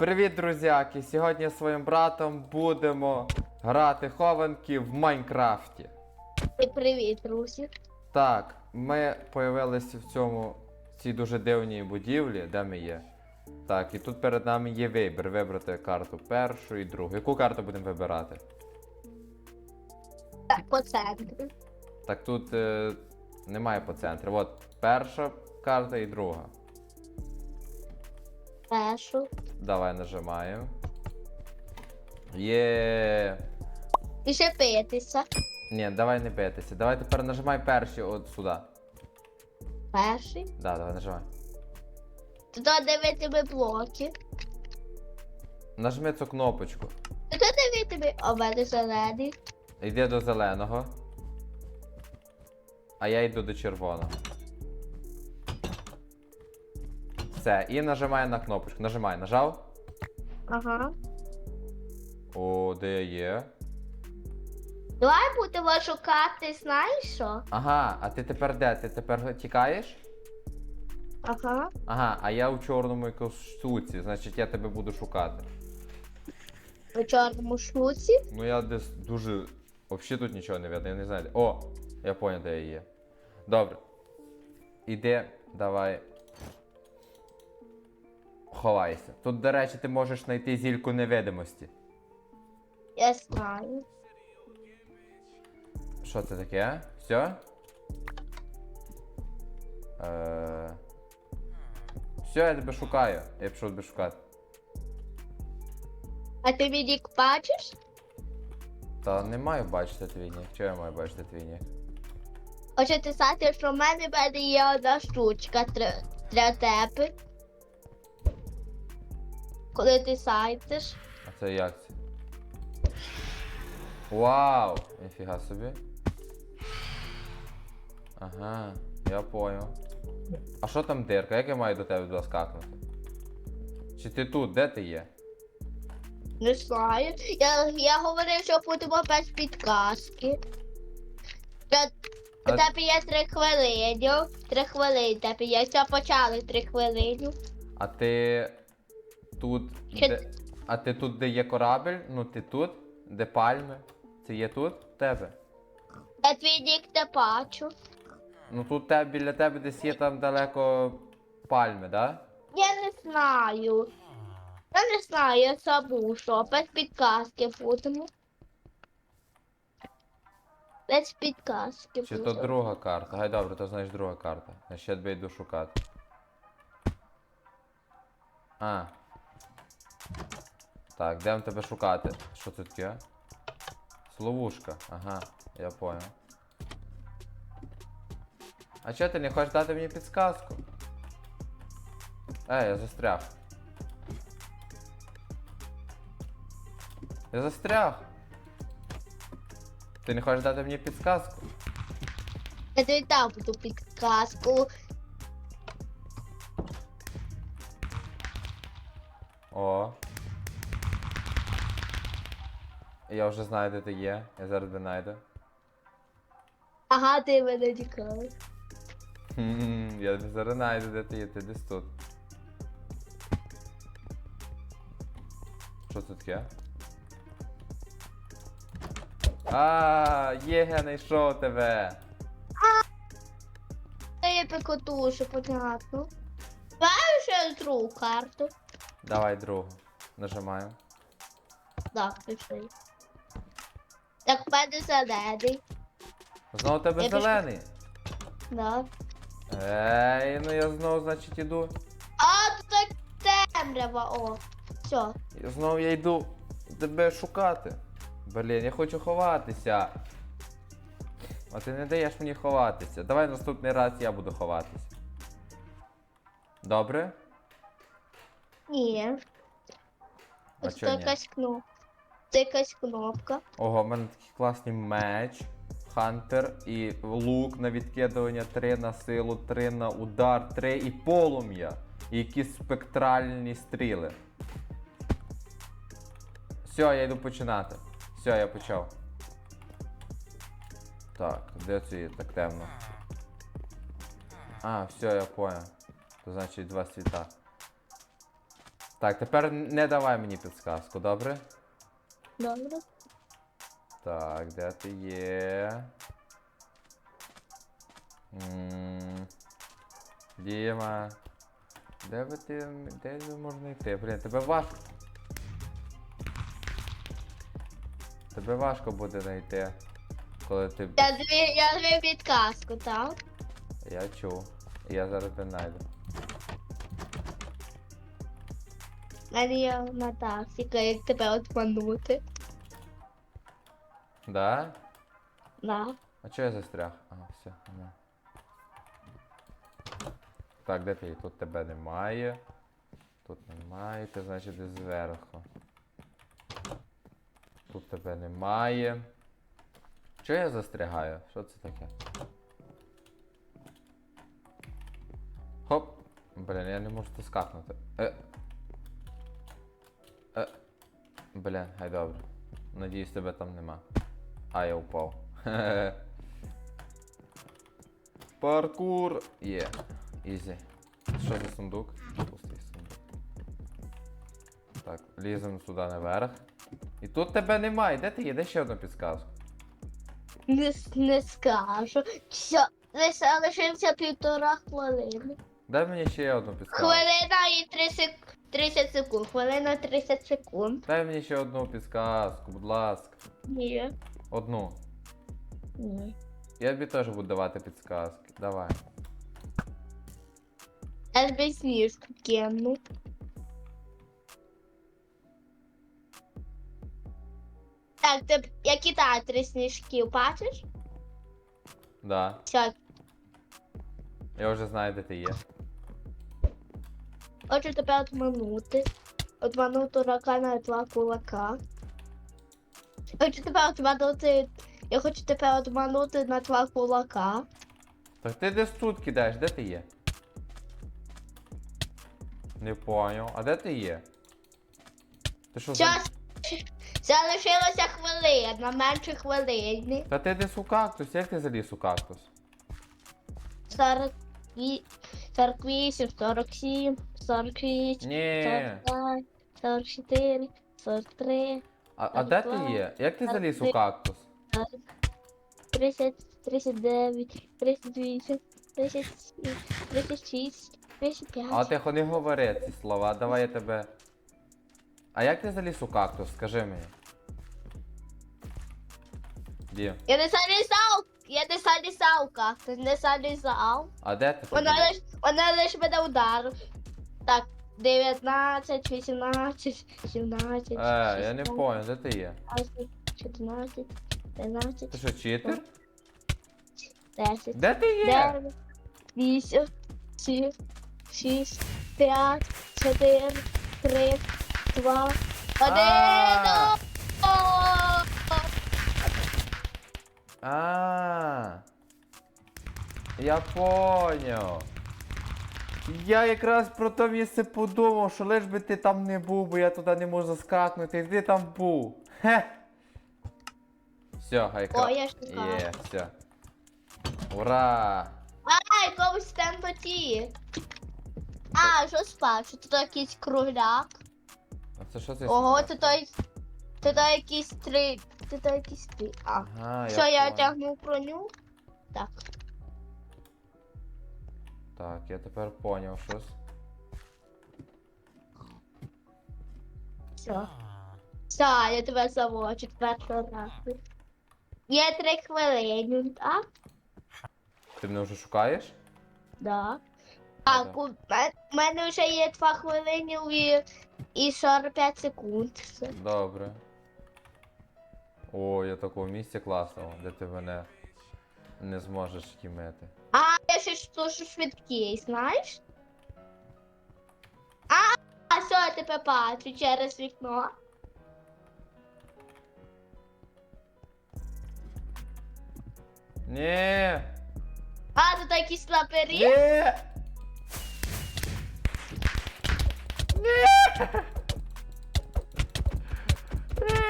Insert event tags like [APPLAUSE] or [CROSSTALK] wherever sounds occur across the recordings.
Привіт, друзяки! Сьогодні зі своїм братом будемо грати хованки в Майнкрафті. Привіт, Русі. Так, ми появилися в цьому в цій дуже дивній будівлі, де ми є. Так, і тут перед нами є вибір. Вибрати карту першу і другу. Яку карту будемо вибирати? Так, по центру. Так тут е, немає по центру. От перша карта і друга. Першу. Давай нажимаємо. Є. І ще питися. Ні, давай не битися. Давай тепер нажимай перші от сюди. Перший. Да, давай нажимай. Туди дивитиме блоки. Нажми цю кнопочку. Туди дивитиме, а в мене зелений. Йди до зеленого. А я йду до червоного. Все, і нажимай на кнопочку. Нажимай, нажав? Ага. О, де є? Давай будемо шукати, знаєш що? Ага, а ти тепер де? Ти тепер тікаєш? Ага. Ага, а я у чорному якомусь штуці, значить я тебе буду шукати. У чорному шуці. Ну я десь дуже. Взагалі тут нічого не видно, я не знаю. О! Я поняв, де я є. Добре. Іди, давай. Ховайся. Тут, до речі, ти можеш знайти зільку невидимості. Я знаю. Що це таке? Все? Е... Все, я тебе шукаю. Я пішов тебе шукати. А ти мій нік бачиш? Та не маю бачити твій нік. Чого я маю бачити твій нік? Хоче ти сказати, що в мене в мене є одна штучка для тебе. Коли ти сайтиш. А це як це? Вау! Ніфіга собі. Ага, я понял. А що там дирка? Як я маю до тебе туди скакнути? Чи ти тут? Де ти є? Не знаю. Я, я говорив, що будемо без підказки. Та- А- У тебе є три хвилини. Три хвилини тебе є. Все почали три хвилини. А ти тут. Де... А ти тут, де є корабель? Ну ти тут? Де пальми? Це є тут в тебе? Я твій нік не бачу. Ну тут те, біля тебе десь є там далеко пальми, да? Я не знаю. Я не знаю, я забув, що без підказки будемо. Без підказки Чи то будемо. друга карта? Гай добре, то знаєш друга карта. Я ще тебе йду шукати. А. Так, де нам тебе шукати? Що тут таке? Словушка. Ага, я понял. А чого ти не хочеш дати мені підсказку? Е, я застряг. Я застряг. Ти не хочеш дати мені підсказку? Я тобі дам ту підказку. О. Я вже знаю, де ти є. Я зараз тебе знайду. Ага, ти мене чекаєш. Хм, Я тебе зараз знайду, де ти є, ти десь тут. Що це таке? А, є, я знайшов тебе. Та я пекотушу, понятно. Бачиш ще другу карту? Давай другу. Нажимаємо. Так, пішли. Так, в мене зелений. Знову у тебе Я пішла. зелений. Да. Ей, ну я знову, значить, іду. А, тут так темрява, о. Все. І знову я йду тебе шукати. Блін, я хочу ховатися. А ти не даєш мені ховатися. Давай наступний раз я буду ховатися. Добре? Ні. А Ось чого ні? якась кнопка. Це якась кнопка. Ого, в мене такий класний меч. Хантер і лук на відкидування 3 на силу, 3 на удар, 3 і полум'я. І якісь спектральні стріли. Все, я йду починати. Все, я почав. Так, де це так темно? А, все, я понял. То значить два світа. Так, тепер не давай мені підсказку, добре? Добре. Так, де ти є? М, Діма. Де ви ти. Де ви можна йти? Блін, тебе важко. Тебе важко буде знайти. Коли ти. Я дві, я дві підказку, так? Я чув. Я зараз тебе знайду. Мене є одна тактика, як тебе отманути. Да? Да. А чого я застряг? Ага, все, нема. Так, де ти? Тут тебе немає. Тут немає, ти значить десь зверху. Тут тебе немає. Чого я застрягаю? Що це таке? Хоп! Блін, я не можу тут скакнути. Е. Е. Блін, хай добре. Надіюсь, тебе там нема. А, я упав. [LAUGHS] Паркур! Є. Ізі. Що за сундук? Пустий сундук. Так, ліземо сюди наверх. І тут тебе немає. Де ти є? Де ще одну підсказку? Не, не скажу. Все, лишився півтора хвилини. Дай мені ще одну підсказку. Хвилина і 30, 30 секунд. Хвилина 30 секунд. Дай мені ще одну підсказку, будь ласка. Ні. Одну. Ні. Я тобі теж буду давати підсказки. Давай. Тобі сніжку кину. Так, ти я кидаю три сніжки, бачиш? Да. Все, Я вже знаю, де ти є. хочу тебе отманути. Отманути рака на два кулака. Хочу тебе отманути. Я хочу тебе отманути на два кулака. Так ти десь тут кидаєш, де ти є? Не поняв. А де ти є? Ти що за... Час. Залишилося хвилина, менше хвилини. Та ти десь у кактус, як ти заліз у кактус? 40, 48, 47, 48, Ні. 45, 44, 43, А, а де ти є? Як ти заліз у кактус? 30, 39, 38, 37, 36, 35. А тихо, не говори ці слова, давай я тебе. А як ти заліз у кактус? Скажи мені. Дім. Я не залізав, я не залізав как-то, не залізав. А де ти? Вона тоді? лиш, вона лиш мене ударила. Так, 19, 18, 17, Е, я не 16, понял, де ти є? 14, 13, Ти що, читер? 10, Де ти є? 9, 8, 7, 6, 5, 4, 3, 2, 1. А. А. Я поняв. Я якраз про то місце подумав, що лиш би ти там не був, бо я туди не можу заскакнути, і ти там був. Хе. Все, гайка. О, я ж така. Є, все. Ура! Ай, комусь там поті. А, що спав? Що тут якийсь кругляк? А це що це? Ого, це той. Це той якийсь три. Це той якийсь три. А. Ага, Що я понял. одягнув броню? Так. Так, я тепер поняв щось. Все. Все, я тебе заводжу першого разу. Є три хвилини, так? Ти мене вже шукаєш? Да. Ага. Так, у мене вже є 2 хвилини і, і 45 секунд. Добре. О, я такого місця класного, де ти мене не зможеш тімити. А, дуже швидкий, знаєш? А, а все, я тебе бачу через вікно. Ні! А, тут якийсь лаперіт. Ні! Ні! Ні!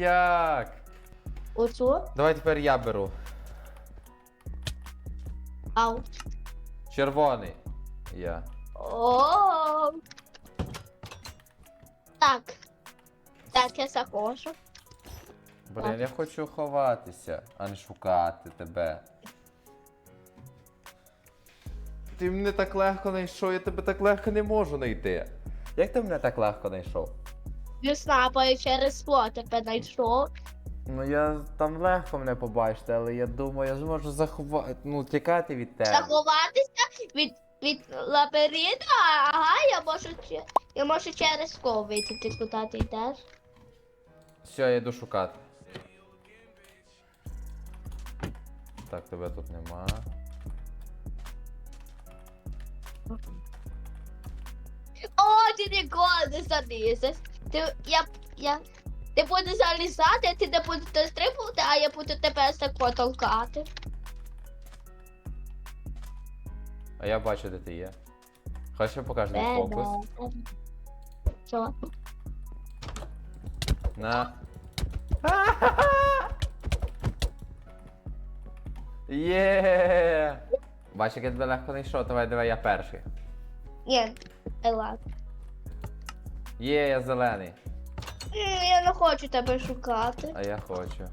Як? Оцю. Давай тепер я беру. Ау. Червоний. Я. О. Так. Так, я захожу. Блін, я хочу ховатися, а не шукати тебе. Ти мене так легко знайшов, я тебе так легко не можу знайти. Як ти мене так легко знайшов? Не знаю, бо я через плот тебе знайшов. Ну я там легко мене побачити, але я думаю, я зможу заховати, ну, тікати від тебе. Заховатися від, від лабіринту, ага, я можу, я можу через кого вийти, ти куди ти йдеш. Все, я йду шукати. Так, тебе тут нема. О, ти ніколи не залізеш. Ти, я, я, ти будеш залізати, ти не будеш стрибувати, а я буду тебе тако толкати. А я бачу, де ти є. Хочеш я покажу тобі фокус? Що? На. Є! Бачиш, як я тебе легко знайшов, давай, давай, я перший. Ні, Елат. Є, я зелений. М, Я не хочу тебе шукати. А я хочу.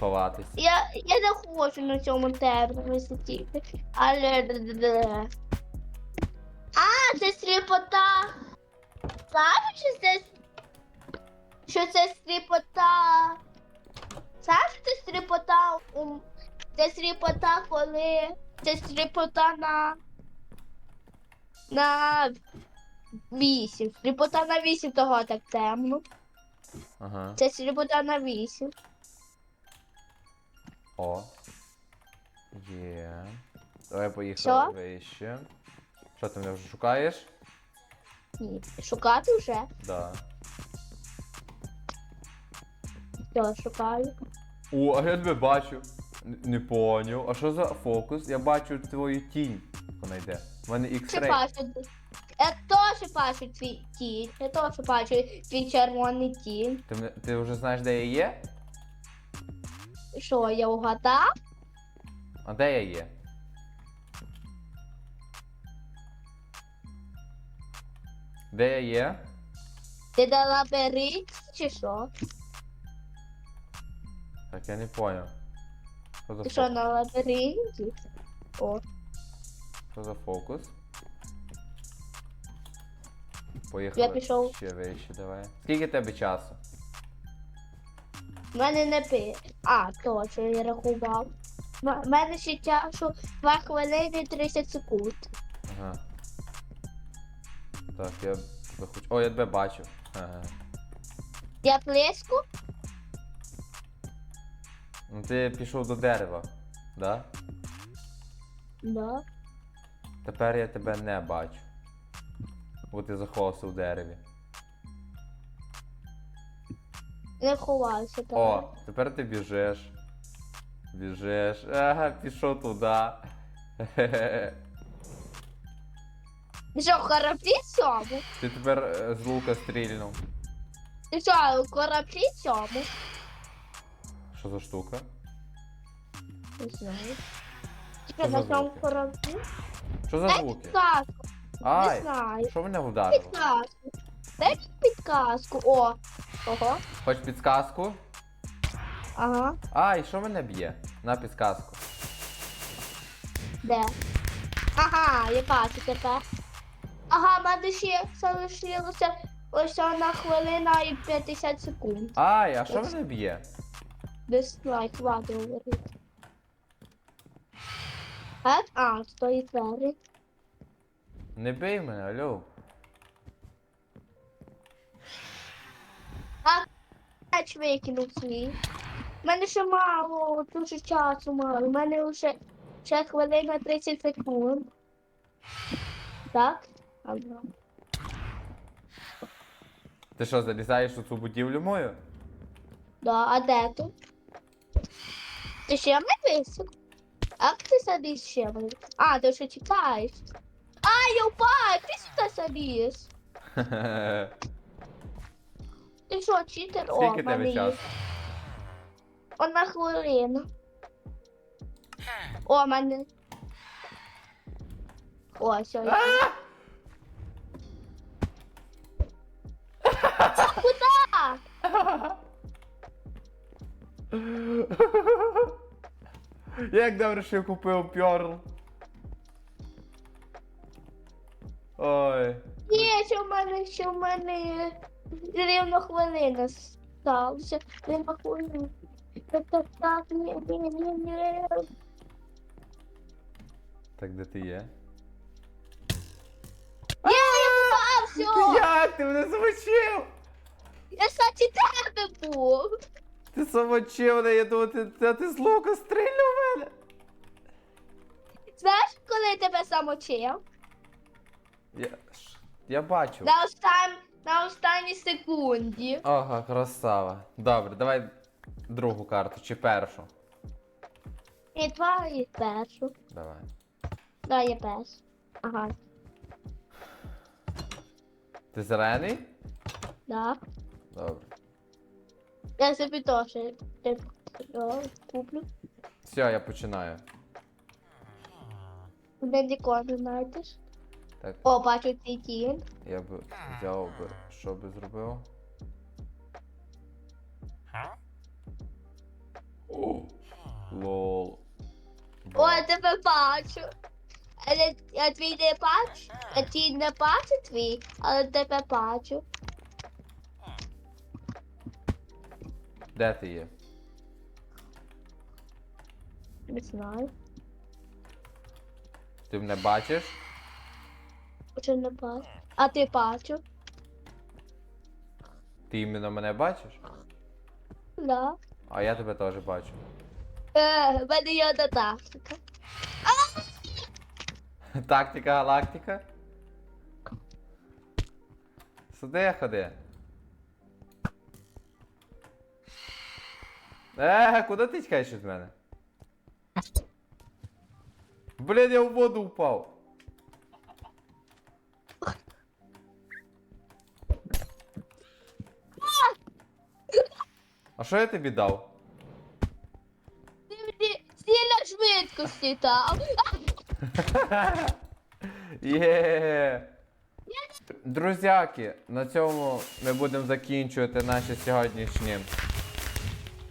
Ховатись. Я, я не хочу на цьому темному сидіти. Але. А, це сліпота. Знаєш, що це. Що це сліпота? Що це сліпота у. Це сліпота, коли. Це сліпота на. На. Вісім. Сліпота на вісім того так темно. Ага. Це сліпота на вісім. О. Є. Давай поїхали Що? вище. Що ти мене вже шукаєш? Ні. Шукати вже? Да. Що шукаю? О, а я тебе бачу. Н- Не поняв. А що за фокус? Я бачу твою тінь. Вона йде. У мене Чи X-ray. бачу? Я теж бачу твій тінь. Я теж бачу твій червоний тінь. Ти, мене- ти вже знаєш, де я є? Що, я угадав? А де я є? Де я є? Ти на лабіринті чи що? Так я не поняв. Що за Ти що фокус? на лабіринті? О, Що за фокус? Поїхали. Я пішов. Ще вище, давай. Скільки тебе часу? в мене не пи. А, точно, я рахував. В мене ще часу 2 хвилини 30 секунд. Ага. Так, я тебе хочу. О, я тебе бачу. Ага. Я близько? Ну ти пішов до дерева, да? Да. Тепер я тебе не бачу. Бо ти заховався в дереві. Не ховайся так. О, тепер ти біжиш. Біжиш. Ага, пішов туди. [LAUGHS] Ти що, кораблі цьому? Ти тепер е, з лука стрільнув. Ти що, кораблі цьому? Що за штука? Не знаю. Що Що за на цьому звуки? кораблі? Що за Дай звуки? підказку, Ай! знаю. Що мене вдарило? Підказку. Дай мені підказку. О. Ого. Хоч підсказку? Ага. Ай, що мене б'є? На підсказку. Де? Ага, я бачу тепер. Ага, в мене ще залишилося ось одна хвилина і 50 секунд. Ай, а що мене б'є? Дизлайк, хватить говорити. А, а, стоїть двері. Не бий мене, алло. Меч викинув свій. У мене ще мало, дуже часу мало. У мене вже ще хвилина 30 секунд. Так? Ага. Ти що, залізаєш у цю будівлю мою? Да, а де тут? Ти ще не висок? А ти садиш ще мене? А, ти ще чекаєш. А, я впав, ти сюди садиш. Хе-хе. Ти що, читер? О, Скільки в мене тебе є. часу? Одна хвилина. О, в мене. О, все. А! Куда? Як добре, мене рівно хвилина сталася. Рівно хвилина. Так, так, так, ні, ні, ні, ні. Так де ти є? Я попав, Ти як? Ти мене замочив! Я, кстати, тебе був. Ти замочив мене, я думав, ти, ти, ти з лука стрільнув в мене. Знаєш, коли я тебе замочив? Я, я бачу. На, остан... на останній секунді. Ага, красава. Добре, давай другу карту чи першу. І два, і першу. Давай. Да, я першу. Ага, Ти зелений? да. Добре. Я собі теж е, куплю. Все, я починаю. Де ніколи знайдеш. Так, О, бачу цей тін. я би взяв би, що би зробив? О, лол. О, я тебе бачу. Але я твій не бачу. Я твій не бачу твій, але тебе бачу. Де ти є? Не знаю. Ти мене бачиш? Чи не бачу. А ти бачу? Ти іменно мене бачиш? Да. А я тебе теж бачу. Е, в мене є одна тактика. [LAUGHS] Тактика галактика. Сюди ходи. Е, куди ти тікаєш від мене? Блін, я в воду впав. А що я тобі дав? Ти мені сильно швидкості дав. [LAUGHS] Є. Друзяки, на цьому ми будемо закінчувати наші сьогоднішні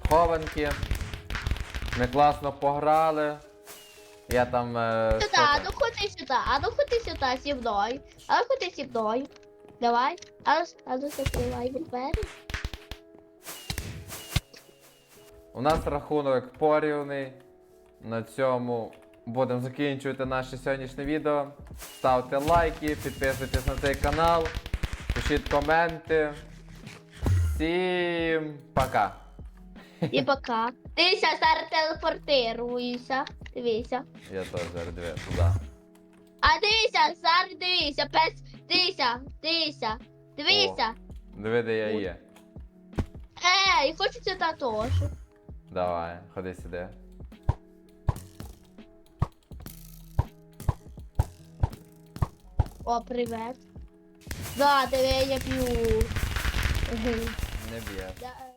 хованки. Ми класно пограли. Я там. Е, що Сюди, там? ну ходи сюди, а ну ходи сюди зі мною. А ну ходи зі мною. Давай. А ну, а ну закривай двері. У нас рахунок порівний. На цьому будемо закінчувати наше сьогоднішнє відео. Ставте лайки, підписуйтесь на цей канал, пишіть коменти. Всім пока! І пока. Дивися, зараз телепортируйся. Дивися. Я теж зараз диви туди. А дивися, зараз дивися, пес. Дивися, дивися. Дивися. Диви, де я є. Ей, хочу сюди теж. Давай, ходи сюди. О, привет. Да, тебе я п'ю. Не б'є. Да.